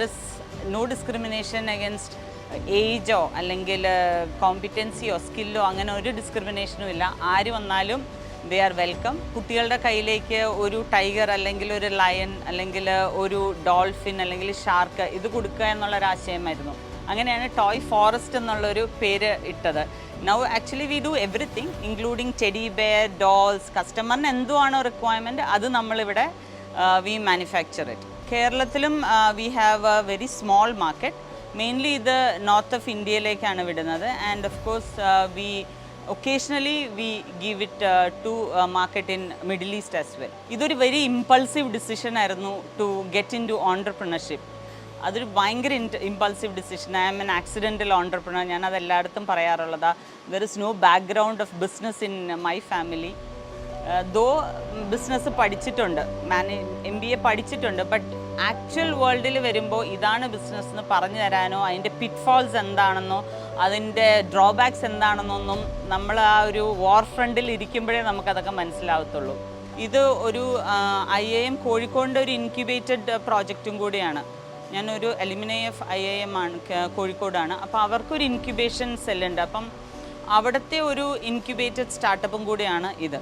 Is no discrimination against ഏജോ അല്ലെങ്കിൽ കോമ്പിറ്റൻസിയോ സ്കില്ലോ അങ്ങനെ ഒരു ഡിസ്ക്രിമിനേഷനും ഇല്ല. ആര് വന്നാലും ദേ ആർ വെൽക്കം കുട്ടികളുടെ കയ്യിലേക്ക് ഒരു ടൈഗർ അല്ലെങ്കിൽ ഒരു ലയൺ അല്ലെങ്കിൽ ഒരു ഡോൾഫിൻ അല്ലെങ്കിൽ ഷാർക്ക് ഇത് കൊടുക്കുക എന്നുള്ളൊരാശയമായിരുന്നു അങ്ങനെയാണ് ടോയ് ഫോറസ്റ്റ് എന്നുള്ളൊരു പേര് ഇട്ടത്. Now actually we do everything including teddy bear dolls കസ്റ്റമറിന് എന്തുവാണോ റിക്വയർമെന്റ് അത് നമ്മളിവിടെ വി മാനുഫാക്ചർ ഇറ്റ് കേരളത്തിലും we have a very small market mainly ഇത് നോർത്ത് ഓഫ് ഇന്ത്യയിലേക്കാണ് വിടുന്നത്. And of course we occasionally we give it to market in middle east as well ഇതൊരു very impulsive decision ആയിരുന്നു to get in to entrepreneurship അതൊരു ഭയങ്കര impulsive decision I'm an accidental entrepreneur ഞാൻ അത് എല്ലായിടത്തും പറയാറുള്ളതാ. There is no background of business in my family though business പഠിച്ചിട്ടുണ്ട്. Manage M B A പഠിച്ചിട്ടുണ്ട്. But actual വേൾഡിൽ വരുമ്പോൾ ഇതാണ് ബിസിനസ് എന്ന് പറഞ്ഞു തരാനോ അതിന്റെ പിറ്റ്ഫോൾസ് എന്താണെന്നോ അതിന്റെ ഡ്രോബാക്സ് എന്താണെന്നൊന്നും നമ്മൾ ആ ഒരു വാർ ഫ്രണ്ടിൽ ഇരിക്കുമ്പോഴേ നമുക്കതൊക്കെ മനസ്സിലാവത്തുള്ളൂ. ഇത് ഒരു ഐ എ എം കോഴിക്കോടിന്റെ ഒരു ഇൻക്യുബേറ്റഡ് പ്രോജക്റ്റും കൂടിയാണ്. ഞാനൊരു alumni F I A M ആണ് കോഴിക്കോടാണ്. അപ്പോൾ അവർക്കൊരു ഇൻക്യുബേഷൻ സെല്ലുണ്ട് അപ്പം അവിടുത്തെ ഒരു ഇൻക്യുബേറ്റഡ് സ്റ്റാർട്ടപ്പും കൂടിയാണ് ഇത്.